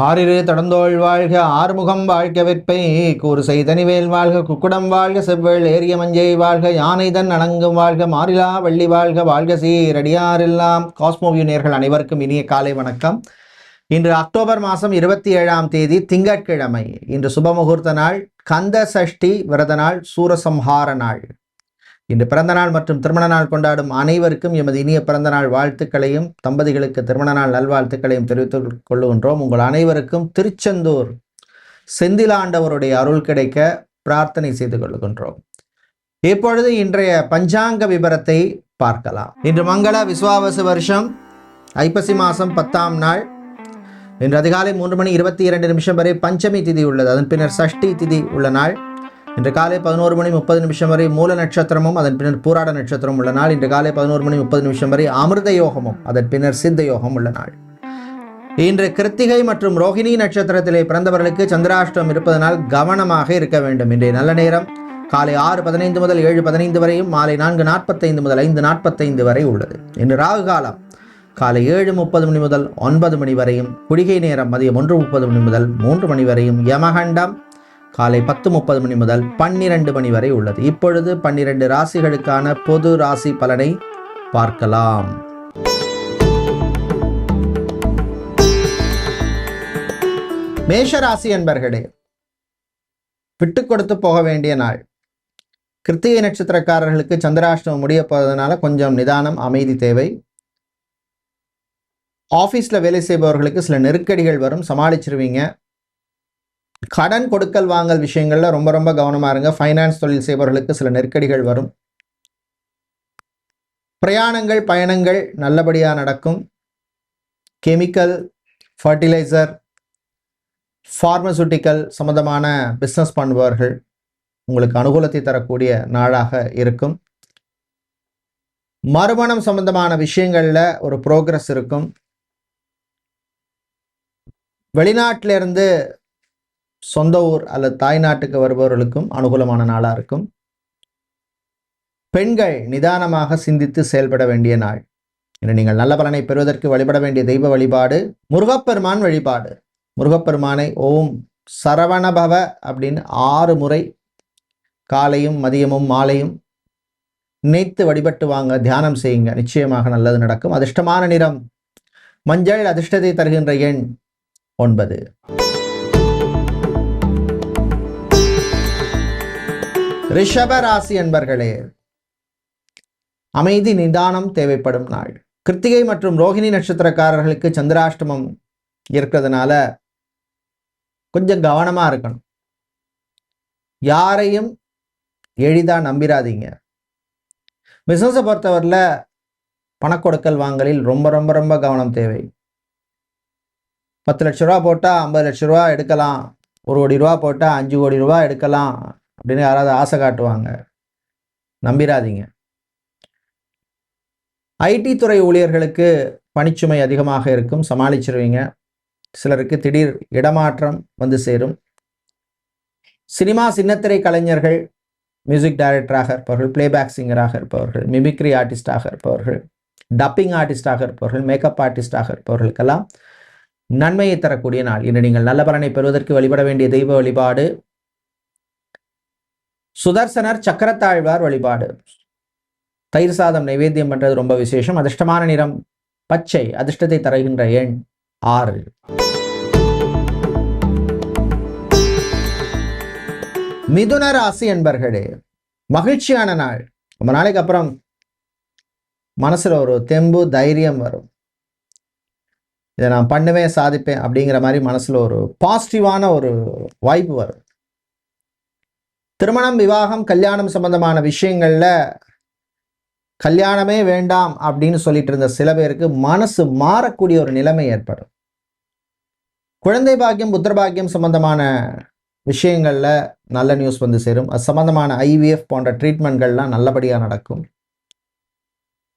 ஆறிரு தடந்தோள் வாழ்க ஆறுமுகம் வாழ்க விற்பை கூறு செய்தனிவேல் வாழ்க குக்குடம் வாழ்க செவ்வேள் ஏரிய மஞ்சை வாழ்க யானைதன் அணங்கும் வாழ்க மாறிலா வள்ளி வாழ்க வாழ்க சீரடியாரெல்லாம். காஸ்மோவியூ நேர்கள் அனைவருக்கும் இனிய காலை வணக்கம். இன்று அக்டோபர் மாதம் இருபத்தி ஏழாம் தேதி திங்கட்கிழமை. இன்று சுபமுகூர்த்த நாள் கந்த சஷ்டி விரத நாள் சூரசம்ஹார நாள். இன்று பிறந்தநாள் மற்றும் திருமண நாள் கொண்டாடும் அனைவருக்கும் எமது இனிய பிறந்தநாள் வாழ்த்துக்களையும் தம்பதிகளுக்கு திருமண நாள் நல்வாழ்த்துக்களையும் தெரிவித்துக் கொள்ளுகின்றோம். உங்கள் அனைவருக்கும் திருச்செந்தூர் செந்திலாண்டவருடைய அருள் கிடைக்க பிரார்த்தனை செய்து கொள்கின்றோம் இப்பொழுது இன்றைய பஞ்சாங்க விபரத்தை பார்க்கலாம். இன்று மங்கள விஸ்வாவச வருஷம். ஐப்பசி மாதம் பத்தாம் நாள். இன்று அதிகாலை மூன்று மணி இருபத்தி இரண்டு நிமிஷம் வரை பஞ்சமி திதி உள்ளது. அதன் பின்னர் சஷ்டி திதி உள்ள நாள். இன்று காலை பதினோரு மணி முப்பது நிமிஷம் வரை மூல நட்சத்திரமும் அதன் பின்னர் பூராட நட்சத்திரம் உள்ள நாள். இன்று காலை பதினோரு மணி முப்பது நிமிஷம் வரை அமிர்த யோகமும் அதன் பின்னர் சித்த யோகம் உள்ள நாள். இன்று கிருத்திகை மற்றும் ரோஹிணி நட்சத்திரத்திலே பிறந்தவர்களுக்கு சந்திராஷ்டம் இருப்பதனால் கவனமாக இருக்க வேண்டும். இன்றைய நல்ல நேரம் காலை ஆறு பதினைந்து முதல் ஏழு பதினைந்து வரையும் மாலை நான்கு நாற்பத்தைந்து முதல் ஐந்து நாற்பத்தைந்து வரை உள்ளது. இன்று ராகு காலம் காலை ஏழு முப்பது மணி முதல் ஒன்பது மணி வரையும் குடிகை நேரம் மதியம் ஒன்று முப்பது மணி முதல் மூன்று மணி வரையும். யமகண்டம் காலை பத்து முப்பது மணி முதல் பன்னிரண்டு மணி வரை உள்ளது. இப்பொழுது பன்னிரண்டு ராசிகளுக்கான பொது ராசி பலனை பார்க்கலாம். மேஷ ராசி என்பர்களே விட்டு கொடுத்து போக வேண்டிய நாள். கிருத்திகை நட்சத்திரக்காரர்களுக்கு சந்திராஷ்டமம் முடிய போவதனால கொஞ்சம் நிதானம் அமைதி தேவை. ஆஃபீஸில் வேலை செய்பவர்களுக்கு சில நெருக்கடிகள் வரும் சமாளிச்சிருவீங்க. கடன் கொடுக்கல் வாங்கல் விஷயங்களில் ரொம்ப ரொம்ப கவனமாக இருங்க. ஃபைனான்ஸ் தொழில் செய்பவர்களுக்கு சில நெருக்கடிகள் வரும். பிரயாணங்கள் பயணங்கள் நல்லபடியாக நடக்கும். கெமிக்கல் ஃபர்டிலைசர் ஃபார்மசூட்டிக்கல் சம்மந்தமான பிஸ்னஸ் பண்ணுபவர்கள் உங்களுக்கு அனுகூலத்தை தரக்கூடிய நாளாக இருக்கும். மறுமணம் சம்பந்தமான விஷயங்களில் ஒரு ப்ரோக்ரஸ் இருக்கும். வெளிநாட்டிலிருந்து சொந்த ஊர் அல்லது தாய்நாட்டுக்கு வருபவர்களுக்கும் அனுகூலமான நாளாக இருக்கும். பெண்கள் நிதானமாக சிந்தித்து செயல்பட வேண்டிய நாள். இன்று நீங்கள் நல்ல பலனை பெறுவதற்கு வழிபட வேண்டிய தெய்வ வழிபாடு முருகப்பெருமான் வழிபாடு. முருகப்பெருமானை ஓம் சரவணபவ அப்படின்னு ஆறு முறை காலையும் மதியமும் மாலையும் நினைத்து வழிபட்டு வாங்க தியானம் செய்யுங்க. நிச்சயமாக நல்லது நடக்கும். அதிர்ஷ்டமான நிறம் மஞ்சள் அதிர்ஷ்டத்தை தருகின்ற எண் ஒன்பது. ரிஷப ராசி என்பர்களே அமைதி நிதானம் தேவைப்படும் நாள். கிருத்திகை மற்றும் ரோஹிணி நட்சத்திரக்காரர்களுக்கு சந்திராஷ்டமம் இருக்கிறதுனால கொஞ்சம் கவனமா இருக்கணும். யாரையும் எளிதா நம்பிராதீங்க. பிசினஸை பொறுத்தவரையில் பணக்கொடுக்கல் வாங்கலில் ரொம்ப ரொம்ப ரொம்ப கவனம் தேவை. பத்து லட்ச ரூபா போட்டால் ஐம்பது லட்ச ரூபா எடுக்கலாம். ஒரு கோடி ரூபா போட்டால் அஞ்சு கோடி ரூபா எடுக்கலாம். அப்படின்னு யாராவது ஆசை காட்டுவாங்க. நம்பிராதீங்க. ஐடி துறை ஊழியர்களுக்கு பணிச்சுமை அதிகமாக இருக்கும். சமாளிச்சிருவீங்க. சிலருக்கு திடீர் இடமாற்றம் வந்து சேரும். சினிமா சின்னத்திரை கலைஞர்கள் மியூசிக் டைரக்டராக இருப்பவர்கள் பிளேபேக் சிங்கராக இருப்பவர்கள் மிமிக்ரி ஆர்டிஸ்டாக இருப்பவர்கள் டப்பிங் ஆர்டிஸ்டாக இருப்பவர்கள் மேக்கப் ஆர்டிஸ்டாக இருப்பவர்களுக்கெல்லாம் நன்மையை தரக்கூடிய நாள். இன்று நீங்கள் நல்ல பலனை பெறுவதற்கு வழிபட வேண்டிய தெய்வ வழிபாடு சுதர்சனர் சக்கரத்தாழ்வார் வழிபாடு. தயிர் சாதம் நைவேத்தியம் பண்றது ரொம்ப விசேஷம். அதிர்ஷ்டமான நிறம் பச்சை. அதிர்ஷ்டத்தை தருகின்ற எண் ஆறு. மிதுன ராசி என்பர்களே மகிழ்ச்சியான நாள். ரொம்ப நாளைக்கு அப்புறம் மனசுல ஒரு தெம்பு தைரியம் வரும். இதை நான் பண்ணுவேன் சாதிப்பேன் அப்படிங்கிற மாதிரி மனசுல ஒரு பாசிட்டிவான ஒரு வாய்ப்பு வரும். திருமணம் விவாகம் கல்யாணம் சம்பந்தமான விஷயங்களில் கல்யாணமே வேண்டாம் அப்படின்னு சொல்லிட்டு இருந்த சில பேருக்கு மனசு மாறக்கூடிய ஒரு நிலைமை ஏற்படும். குழந்தை பாக்கியம் புத்திர பாக்கியம் சம்பந்தமான விஷயங்களில் நல்ல நியூஸ் வந்து சேரும். அது சம்பந்தமான ஐவிஎஃப் போன்ற ட்ரீட்மெண்ட்கள்லாம் நல்லபடியாக நடக்கும்.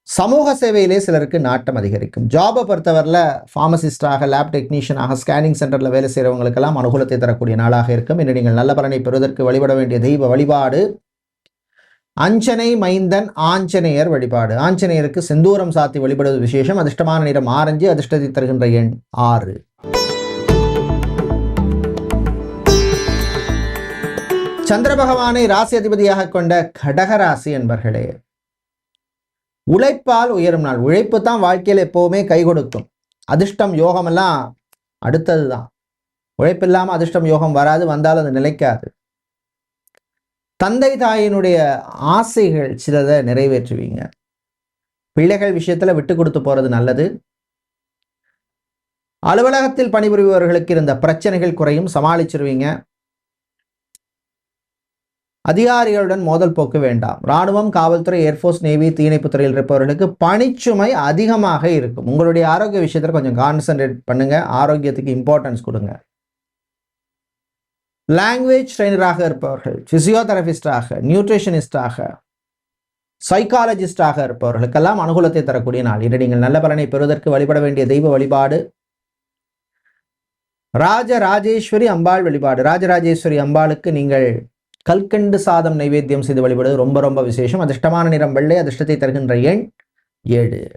சமூக சேவையிலே சிலருக்கு நாட்டம் அதிகரிக்கும். ஜாபை பொறுத்தவரில் ஃபார்மசிஸ்டாக லேப் டெக்னீஷியனாக ஸ்கேனிங் சென்டரில் வேலை செய்கிறவங்களுக்கெல்லாம் அனுகூலத்தை தரக்கூடிய நாளாக இருக்கும். இன்று நீங்கள் நல்ல பலனை பெறுவதற்கு வழிபட வேண்டிய தெய்வ வழிபாடு. அஞ்சனை மைந்தன் ஆஞ்சநேயர் வழிபாடு. ஆஞ்சநேயருக்கு செந்தூரம் சாத்தி வழிபடுவது விசேஷம். அதிர்ஷ்டமான நிறம் ஆரஞ்சு அதிர்ஷ்டத்தை தருகின்ற எண் ஆறு. சந்திர பகவானை ராசி அதிபதியாக கொண்ட கடகராசி என்பர்களே உழைப்பால் உயரும் நாள். உழைப்பு தான் வாழ்க்கையில் எப்போவுமே கை கொடுக்கும். அதிர்ஷ்டம் யோகமெல்லாம் அடுத்தது தான். உழைப்பு இல்லாமல் அதிர்ஷ்டம் யோகம் வராது வந்தாலும் அது நிலைக்காது. தந்தை தாயினுடைய ஆசைகள் சிலதை நிறைவேற்றுவீங்க. பிள்ளைகள் விஷயத்தில் விட்டு கொடுத்து போகிறது நல்லது. அலுவலகத்தில் பணிபுரிபவர்களுக்கு இருந்த பிரச்சனைகள் குறையும் சமாளிச்சிருவீங்க. அதிகாரிகளுடன் மோதல் போக்கு வேண்டாம். ராணுவம் காவல்துறை ஏர்ஃபோர்ஸ் நேவி தீயணைப்பு துறையில் இருப்பவர்களுக்கு பணிச்சுமை அதிகமாக இருக்கும். உங்களுடைய ஆரோக்கிய விஷயத்தில் கொஞ்சம் கான்சன்ட்ரேட் பண்ணுங்க. ஆரோக்கியத்துக்கு இம்பார்ட்டன்ஸ் கொடுங்க. லாங்குவேஜ் ட்ரைனராக இருப்பவர்கள் பிசியோதெரபிஸ்டாக நியூட்ரிஷனிஸ்டாக சைக்காலஜிஸ்டாக இருப்பவர்களுக்கெல்லாம் அனுகூலத்தை தரக்கூடிய நாள் இன்று நீங்கள் நல்ல பலனை பெறுவதற்கு வழிபட வேண்டிய தெய்வ வழிபாடு. ராஜ ராஜேஸ்வரி அம்பாள் வழிபாடு. ராஜராஜேஸ்வரி அம்பாளுக்கு நீங்கள் கல்கண்டு சாதம் நைவேத்தியம் செய்து வழிபடுவது ரொம்ப ரொம்ப விசேஷம். அதிர்ஷ்டமான நிறம் வெள்ளை அதிர்ஷ்டத்தை தருகின்ற எண் ஏழு.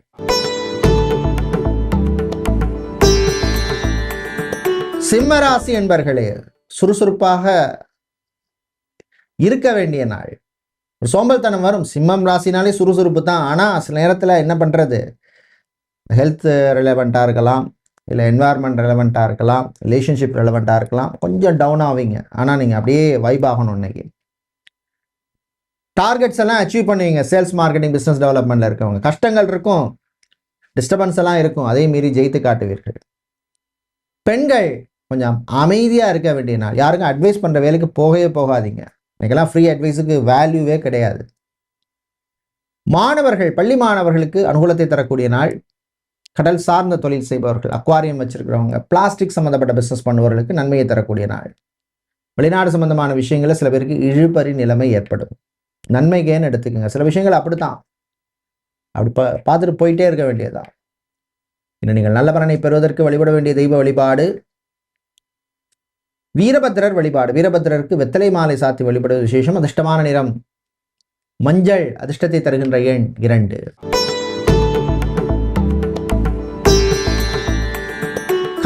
சிம்ம ராசி என்பர்களே சுறுசுறுப்பாக இருக்க வேண்டிய நாள். ஒரு சோம்பல்தனம் வரும். சிம்மம் ராசினாலே சுறுசுறுப்பு தான். ஆனால் சில நேரத்தில் என்ன பண்ணுறது ஹெல்த் ரிலவெண்ட்டாக இருக்கலாம். இல்லை என்வாயர்மெண்ட் ரெலவெண்ட்டாக இருக்கலாம் ரிலேஷன்ஷிப் ரெலவெண்ட்டாக இருக்கலாம் கொஞ்சம் டவுன் ஆவீங்க. ஆனால் நீங்கள் அப்படியே வைப் ஆகணும் இன்னைக்கு. டார்கெட்ஸ் எல்லாம் அச்சீவ் பண்ணுவீங்க சேல்ஸ் மார்க்கெட்டிங் பிஸ்னஸ் டெவலப்மெண்ட்டில் இருக்கவங்க. கஷ்டங்கள் இருக்கும் டிஸ்டர்பன்ஸ் எல்லாம் இருக்கும் அதே மீறி ஜெயித்து காட்டுவீர்கள். பெண்கள் கொஞ்சம் அமைதியாக இருக்க வேண்டிய நாள். யாருக்கும் அட்வைஸ் பண்ணுற வேலைக்கு போகவே போகாதீங்க. இன்றைக்கெல்லாம் ஃப்ரீ அட்வைஸுக்கு வேல்யூவே கிடையாது. மாணவர்கள் பள்ளி மாணவர்களுக்கு அனுகூலத்தை தரக்கூடிய நாள். கடல் சார்ந்த தொழில் செய்பவர்கள் அக்வாரியம் வச்சிருக்கிறவங்க பிளாஸ்டிக் சம்மந்தப்பட்ட பிஸ்னஸ் பண்ணுபவர்களுக்கு நன்மையை தரக்கூடிய நாள். வெளிநாடு சம்பந்தமான விஷயங்களில் சில பேருக்கு இழுபறி நிலைமை ஏற்படும். நன்மைக்கேன்னு எடுத்துக்கோங்க. சில விஷயங்கள் அப்படித்தான். அப்படி பா பார்த்துட்டு போயிட்டே இருக்க வேண்டியதுதான். இன்னும் நீங்கள் நல்ல பலனை பெறுவதற்கு வழிபட வேண்டிய தெய்வ வழிபாடு. வீரபத்திரர் வழிபாடு. வீரபத்திரருக்கு வெத்தலை மாலை சாத்தி வழிபடுவது விசேஷம். அதிர்ஷ்டமான நிறம். மஞ்சள் அதிர்ஷ்டத்தை தருகின்ற எண் இரண்டு.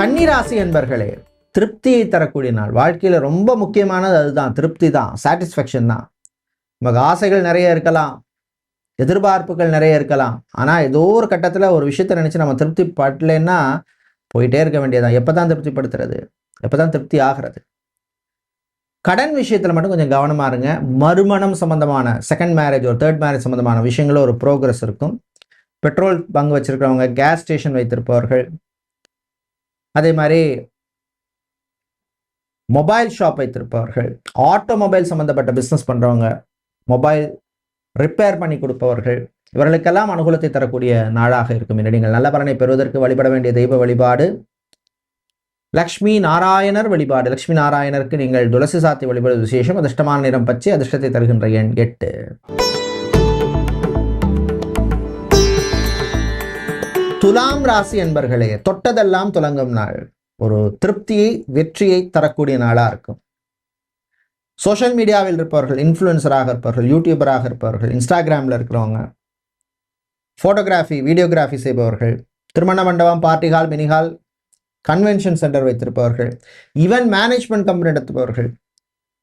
கன்னிராசி என்பர்களே திருப்தியை தரக்கூடிய நாள். வாழ்க்கையில் ரொம்ப முக்கியமானது அதுதான். திருப்தி தான். சாட்டிஸ்ஃபேக்ஷன் தான். நமக்கு ஆசைகள் நிறைய இருக்கலாம். எதிர்பார்ப்புகள் நிறைய இருக்கலாம். ஆனால் ஏதோ ஒரு கட்டத்தில் ஒரு விஷயத்தை நினச்சி நம்ம திருப்தி படலைன்னா போயிட்டே இருக்க வேண்டியதான் எப்போ தான் திருப்திப்படுத்துறது? எப்போ தான் திருப்தி ஆகிறது? கடன் விஷயத்தில் மட்டும் கொஞ்சம் கவனமாக இருங்க. மறுமணம் சம்மந்தமான செகண்ட் மேரேஜ் ஒரு தேர்ட் மேரேஜ் சம்மந்தமான விஷயங்களும் ஒரு ப்ரோக்ரஸ் இருக்கும். பெட்ரோல் பங்கு வச்சிருக்கிறவங்க கேஸ் ஸ்டேஷன் வைத்திருப்பவர்கள் அதே மாதிரி மொபைல் ஷாப் வைத்திருப்பவர்கள் ஆட்டோமொபைல் சம்மந்தப்பட்ட பிஸ்னஸ் பண்ணுறவங்க மொபைல் ரிப்பேர் பண்ணி கொடுப்பவர்கள் இவர்களுக்கெல்லாம் அனுகூலத்தை தரக்கூடிய நாளாக இருக்கும். என்று நீங்கள் நல்ல பலனை பெறுவதற்கு வழிபட வேண்டிய தெய்வ வழிபாடு லக்ஷ்மி நாராயணர் வழிபாடு. லக்ஷ்மி நாராயணருக்கு நீங்கள் துளசி சாத்தி வழிபடுவது விசேஷம். அதிர்ஷ்டமான நிறம் பச்சை அதிர்ஷ்டத்தை தருகின்ற எண் எட்டு. துலாம் ராசி என்பர்களே தொட்டதெல்லாம் துலங்கும் நாள். ஒரு திருப்தியை வெற்றியை தரக்கூடிய நாளாக இருக்கும். சோஷியல் மீடியாவில் இருப்பவர்கள் இன்ஃப்ளூயன்சராக இருப்பவர்கள் யூடியூபராக இருப்பவர்கள் இன்ஸ்டாகிராமில் இருக்கிறவங்க ஃபோட்டோகிராஃபி வீடியோகிராஃபி செய்பவர்கள் திருமண மண்டபம் party hall mini hall convention centre வைத்திருப்பவர்கள் ஈவன் மேனேஜ்மெண்ட் கம்பெனி நடத்துபவர்கள்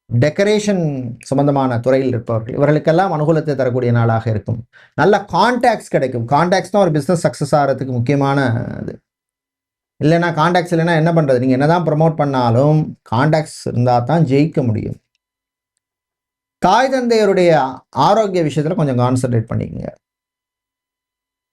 டெக்கரேஷன் சம்பந்தமான துறையில் இருப்பவர்கள். இவர்களுக்கெல்லாம் அனுகூலத்தை தரக்கூடிய நாளாக இருக்கும். நல்ல கான்டாக்ட்ஸ் கிடைக்கும். கான்டாக்ட்ஸ் தான் ஒரு பிஸ்னஸ் சக்ஸஸ் ஆகிறதுக்கு முக்கியமான இது. இல்லைன்னா கான்டாக்ட்ஸ் இல்லைன்னா என்ன பண்ணுறது நீங்கள் என்ன தான் ப்ரமோட் பண்ணாலும் கான்டாக்ட்ஸ் இருந்தால் தான் ஜெயிக்க முடியும். தாய் தந்தையருடைய ஆரோக்கிய விஷயத்தில் கொஞ்சம் கான்சென்ட்ரேட் பண்ணிக்கங்க.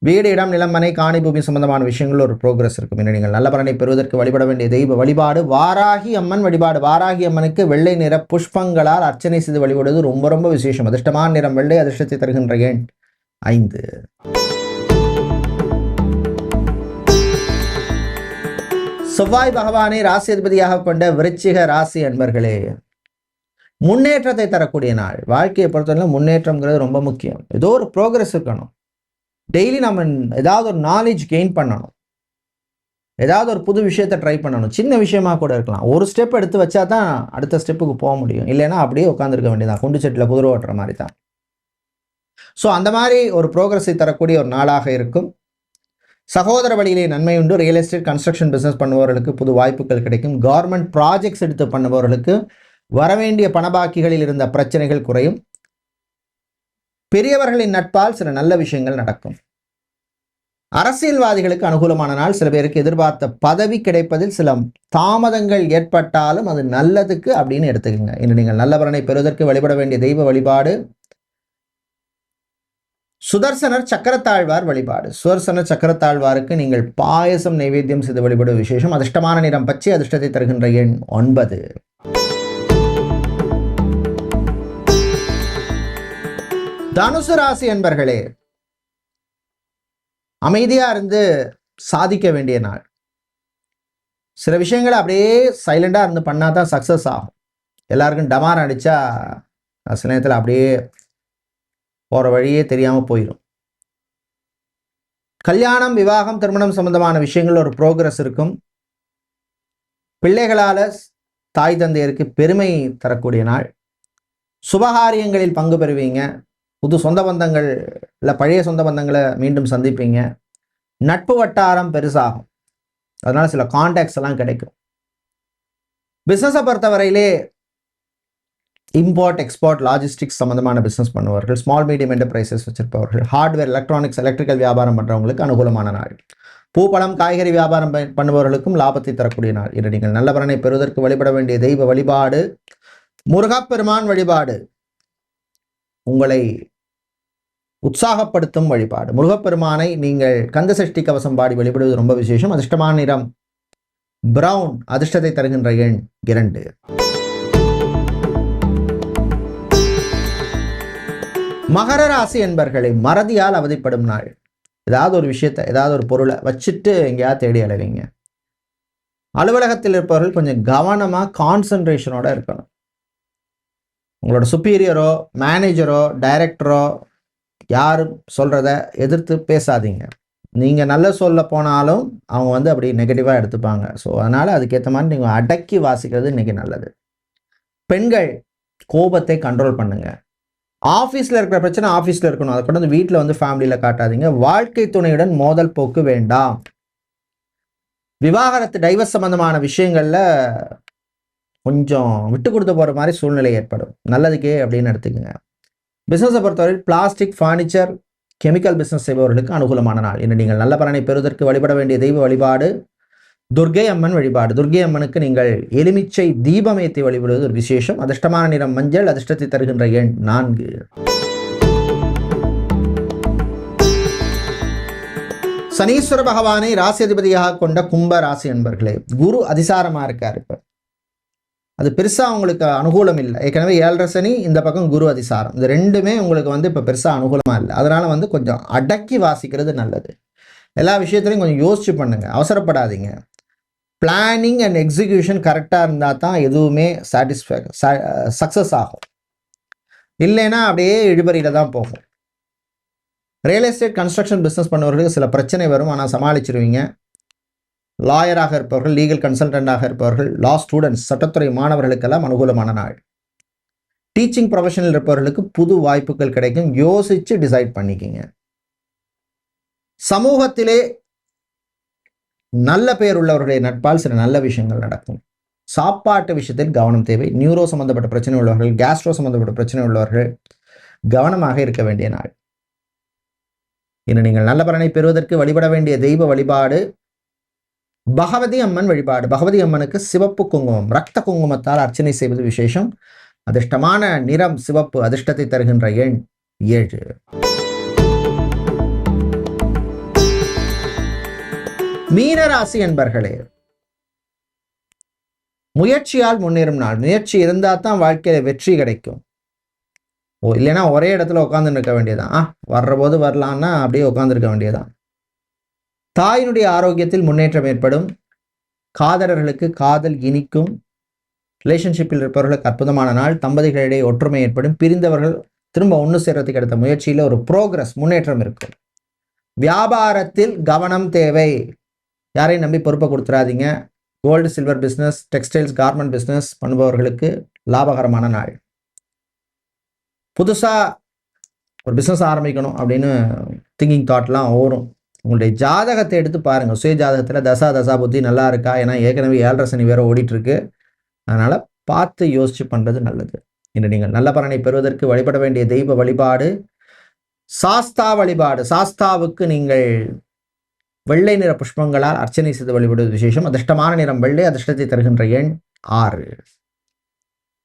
வீடு இடம் நிலம் மனை காணி பூமி சம்பந்தமான விஷயங்கள் ஒரு ப்ரோக்ரஸ் இருக்கும். என்ன நீங்கள் நல்ல பலனை பெறுவதற்கு வழிபட வேண்டிய தெய்வ வழிபாடு வாராகி அம்மன் வழிபாடு. வாராகி அம்மனுக்கு வெள்ளை நிற புஷ்பங்களால் அர்ச்சனை செய்து வழிபடுவது ரொம்ப ரொம்ப விசேஷம். அதிர்ஷ்டமான நிறம் வெள்ளை அதிர்ஷ்டத்தை தருகின்ற எண் ஐந்து. செவ்வாய் பகவானை ராசி அதிபதியாக கொண்ட விருச்சிக ராசி அன்பர்களே முன்னேற்றத்தை தரக்கூடிய நாள். வாழ்க்கையை பொறுத்தவரை முன்னேற்றம்ங்கிறது ரொம்ப முக்கியம். ஏதோ ஒரு ப்ரோக்ரஸ் இருக்கணும். டெய்லி நம்ம ஏதாவது ஒரு நாலேஜ் கெயின் பண்ணணும். ஏதாவது ஒரு புது விஷயத்தை ட்ரை பண்ணணும். சின்ன விஷயமா கூட இருக்கலாம். ஒரு ஸ்டெப் எடுத்து வச்சா தான் அடுத்த ஸ்டெப்புக்கு போக முடியும். இல்லைன்னா அப்படியே உட்காந்துருக்க வேண்டியதான் குண்டு செட்டில் குதிரை ஓட்டுற மாதிரி தான் ஸோ அந்த மாதிரி ஒரு ப்ரோக்ரஸை தரக்கூடிய ஒரு நாளாக இருக்கும். சகோதர வழியிலே நன்மை உண்டு. ரியல் எஸ்டேட் கன்ஸ்ட்ரக்ஷன் பிஸ்னஸ் பண்ணுபவர்களுக்கு புது வாய்ப்புகள் கிடைக்கும். கவர்மெண்ட் ப்ராஜெக்ட்ஸ் எடுத்து பண்ணுபவர்களுக்கு வரவேண்டிய பணபாக்கிகளில் இருந்த பிரச்சனைகள் குறையும். பெரியவர்களின் நட்பால் சில நல்ல விஷயங்கள் நடக்கும். அரசியல்வாதிகளுக்கு அனுகூலமான நாள் சில பேருக்கு எதிர்பார்த்த பதவி கிடைப்பதில் சில தாமதங்கள் ஏற்பட்டாலும் அது நல்லதுக்கு அப்படின்னு எடுத்துக்கோங்க. இன்று நீங்கள் நல்லவரனை பெறுவதற்கு வழிபட வேண்டிய தெய்வ வழிபாடு சுதர்சனர் சக்கரத்தாழ்வார் வழிபாடு. சுதர்சனர் சக்கரத்தாழ்வாருக்கு நீங்கள் பாயசம் நைவேத்தியம் செய்து வழிபடும் விசேஷம். அதிர்ஷ்டமான நிறம் பச்சை அதிர்ஷ்டத்தை தருகின்ற எண் ஒன்பது. தனுசு ராசி என்பர்களே அமைதியா இருந்து சாதிக்க வேண்டிய நாள். சில விஷயங்களை அப்படியே சைலண்டா இருந்து பண்ணாதான் சக்சஸ் ஆகும். எல்லாருக்கும் டமார் அடிச்சா சில நேரத்தில் அப்படியே போற வழியே தெரியாம போயிடும் கல்யாணம் விவாகம் திருமணம் சம்பந்தமான விஷயங்கள் ஒரு ப்ரோக்ரஸ் இருக்கும். பிள்ளைகளால தாய் தந்தையருக்கு பெருமை தரக்கூடிய நாள். சுபகாரியங்களில் பங்கு பெறுவீங்க. புது சொந்த பந்தங்கள் இல்லை பழைய சொந்த பந்தங்களை மீண்டும் சந்திப்பீங்க. நட்பு வட்டாரம் பெருசாகும். அதனால சில கான்டாக்ட்ஸ் எல்லாம் கிடைக்கும். பிஸ்னஸை பொறுத்தவரையிலே இம்போர்ட் எக்ஸ்போர்ட் லாஜிஸ்டிக்ஸ் சம்மந்தமான பிஸ்னஸ் பண்ணுவார்கள் ஸ்மால் மீடியம் என்டர்பிரைசஸ் வச்சிருப்பவர்கள் ஹார்ட்வேர் எலக்ட்ரானிக்ஸ் எலக்ட்ரிக்கல் வியாபாரம் பண்ணுறவங்களுக்கு அனுகூலமான நாள். பூ காய்கறி வியாபாரம் பண்ணுபவர்களுக்கும் லாபத்தை தரக்கூடிய நாள். இன்று நீங்கள் நல்ல பெறுவதற்கு வழிபட வேண்டிய தெய்வ வழிபாடு முருகப்பெருமான் வழிபாடு உங்களை உற்சாகப்படுத்தும் வழிபாடு. முருகப்பெருமானை நீங்கள் கந்த சஷ்டி கவசம் பாடி வழிபடுவது ரொம்ப விசேஷம். அதிர்ஷ்டமான நிறம் பிரவுன் அதிர்ஷ்டத்தை தருகின்ற எண் இரண்டு. மகர ராசி என்பர்களை மறதியால் அவதிப்படும் நாள். ஏதாவது ஒரு விஷயத்தை ஏதாவது ஒரு பொருளை வச்சுட்டு எங்கேயாவது தேடி அலைவீங்க அலுவலகத்தில் இருப்பவர்கள் கொஞ்சம் கவனமாக கான்சன்ட்ரேஷனோட இருக்கணும். உங்களோட சுப்பீரியரோ மேனேஜரோ டைரக்டரோ யாரும் சொல்கிறத எதிர்த்து பேசாதீங்க. நீங்கள் நல்ல சொல்ல போனாலும் அவங்க வந்து அப்படி நெகட்டிவாக எடுத்துப்பாங்க. ஸோ அதனால் அதுக்கேற்ற மாதிரி நீங்கள் அடக்கி வாசிக்கிறது இன்றைக்கி நல்லது. பெண்கள் கோபத்தை கண்ட்ரோல் பண்ணுங்கள் ஆஃபீஸில் இருக்கிற பிரச்சனை ஆஃபீஸில் இருக்கணும். அதை கொண்டு வந்து வீட்டில் வந்து ஃபேமிலியில் காட்டாதீங்க. வாழ்க்கை துணையுடன் மோதல் போக்கு வேண்டாம். விவாகரத்து டைவர்ஸ் சம்பந்தமான விஷயங்களில் கொஞ்சம் விட்டு கொடுத்து போகிற மாதிரி சூழ்நிலை ஏற்படும். நல்லதுக்கே அப்படின்னு எடுத்துக்கோங்க. பிஸ்னஸை பொறுத்தவரை பிளாஸ்டிக் ஃபர்னிச்சர் கெமிக்கல் பிஸ்னஸ் செய்பவர்களுக்கு அனுகூலமான நாள். இன்று நீங்கள் நல்ல பலனை பெறுவதற்கு வழிபட வேண்டிய தெய்வ வழிபாடு துர்க்கை அம்மன் வழிபாடு. துர்க்கை அம்மனுக்கு நீங்கள் எலுமிச்சை தீபம் ஏற்றி வழிபடுவது ஒரு விசேஷம். அதிர்ஷ்டமான நிறம் மஞ்சள் அதிர்ஷ்டத்தை தருகின்ற எண் நான்கு. சனீஸ்வர பகவானை ராசி அதிபதியாக கொண்ட கும்ப ராசி என்பர்களே குரு அதிசாரமாக இருக்கார் இப்போ. அது பெருசாக உங்களுக்கு அனுகூலம் இல்லை. ஏற்கனவே ஏழரை சனி இந்த பக்கம் குரு அதிசாரம். இது ரெண்டுமே உங்களுக்கு வந்து இப்போ பெருசாக அனுகூலமாக இல்லை. அதனால் வந்து கொஞ்சம் அடக்கி வாசிக்கிறது நல்லது. எல்லா விஷயத்துலையும் கொஞ்சம் யோசிச்சு பண்ணுங்கள் அவசரப்படாதீங்க. பிளானிங் அண்ட் எக்ஸிகியூஷன் கரெக்டாக இருந்தால் தான் எதுவுமே சாட்டிஸ்ஃபை சக்ஸஸ் ஆகும். இல்லைன்னா அப்படியே இழுபறியில் தான் போகும். ரியல் எஸ்டேட் கன்ஸ்ட்ரக்ஷன் பிஸ்னஸ் பண்ணவர்களுக்கு சில பிரச்சனை வரும். ஆனால் சமாளிச்சிருவீங்க. லாயராக இருப்பவர்கள் லீகல் கன்சல்டண்டாக இருப்பவர்கள் லா ஸ்டூடெண்ட்ஸ் சட்டத்துறை மாணவர்களுக்கெல்லாம் அனுகூலமான நாள். டீச்சிங் ப்ரொஃபஷனில் இருப்பவர்களுக்கு புது வாய்ப்புகள் கிடைக்கும். யோசித்து டிசைட் பண்ணிக்கிங்க. சமூகத்திலே நல்ல பெயர் உள்ளவர்களுடைய நட்பால் சில நல்ல விஷயங்கள் நடக்கும். சாப்பாட்டு விஷயத்தில் கவனம் தேவை. நியூரோ சம்பந்தப்பட்ட பிரச்சனை உள்ளவர்கள் கேஸ்ட்ரோ சம்பந்தப்பட்ட பிரச்சனை உள்ளவர்கள் கவனமாக இருக்க வேண்டிய நாள். இன்று நீங்கள் நல்ல பலனை பெறுவதற்கு வழிபட வேண்டிய தெய்வ வழிபாடு பகவதி அம்மன் வழிபாடு. பகவதி அம்மனுக்கு சிவப்பு குங்குமம் ரத்த குங்குமத்தால் அர்ச்சனை செய்வது விசேஷம். அதிர்ஷ்டமான நிறம் சிவப்பு அதிர்ஷ்டத்தை தருகின்ற எண் ஏழு. மீனராசி என்பர்களே முயற்சியால் முன்னேறும் நாள். முயற்சி இருந்தால் தான் வாழ்க்கையில வெற்றி கிடைக்கும். ஓ இல்லைன்னா ஒரே இடத்துல உட்காந்துருக்க இருக்க வேண்டியதான் ஆ வர்ற போது வரலான்னா அப்படியே உட்காந்துருக்க வேண்டியதான் தாயினுடைய ஆரோக்கியத்தில் முன்னேற்றம் ஏற்படும். காதலர்களுக்கு காதல் இனிக்கும். ரிலேஷன்ஷிப்பில் இருப்பவர்களுக்கு அற்புதமான நாள். தம்பதிகளிடையே ஒற்றுமை ஏற்படும். பிரிந்தவர்கள் திரும்ப ஒன்று சேர்றதுக்கு எடுத்த முயற்சியில் ஒரு ப்ரோக்ரஸ் முன்னேற்றம் இருக்கும் வியாபாரத்தில் கவனம் தேவை. யாரையும் நம்பி பொறுப்பை கொடுத்துறாதீங்க. Gold silver business textiles garment business பண்ணுபவர்களுக்கு லாபகரமான நாள். புதுசாக ஒரு பிஸ்னஸ் ஆரம்பிக்கணும் அப்படின்னு திங்கிங் தாட்லாம் ஓடும். உங்களுடைய ஜாதகத்தை எடுத்து பாருங்கள் சுய ஜாதகத்தில் தசா தசா புத்தி நல்லா இருக்கா? ஏன்னா ஏற்கனவே ஏழரை சனி வேற ஓடிட்டுருக்கு. அதனால் பார்த்து யோசிச்சு பண்ணுறது நல்லது. இன்று நீங்கள் நல்ல பலனை பெறுவதற்கு வழிபட வேண்டிய தெய்வ வழிபாடு சாஸ்தா வழிபாடு. சாஸ்தாவுக்கு நீங்கள் வெள்ளை நிற புஷ்பங்களால் அர்ச்சனை செய்து வழிபடுவது விசேஷம். அதிர்ஷ்டமான நிறம் வெள்ளை அதிர்ஷ்டத்தை தருகின்ற எண் ஆறு.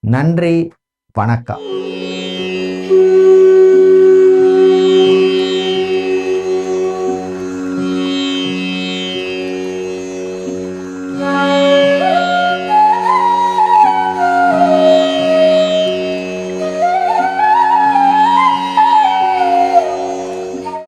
நன்றி வணக்கம்.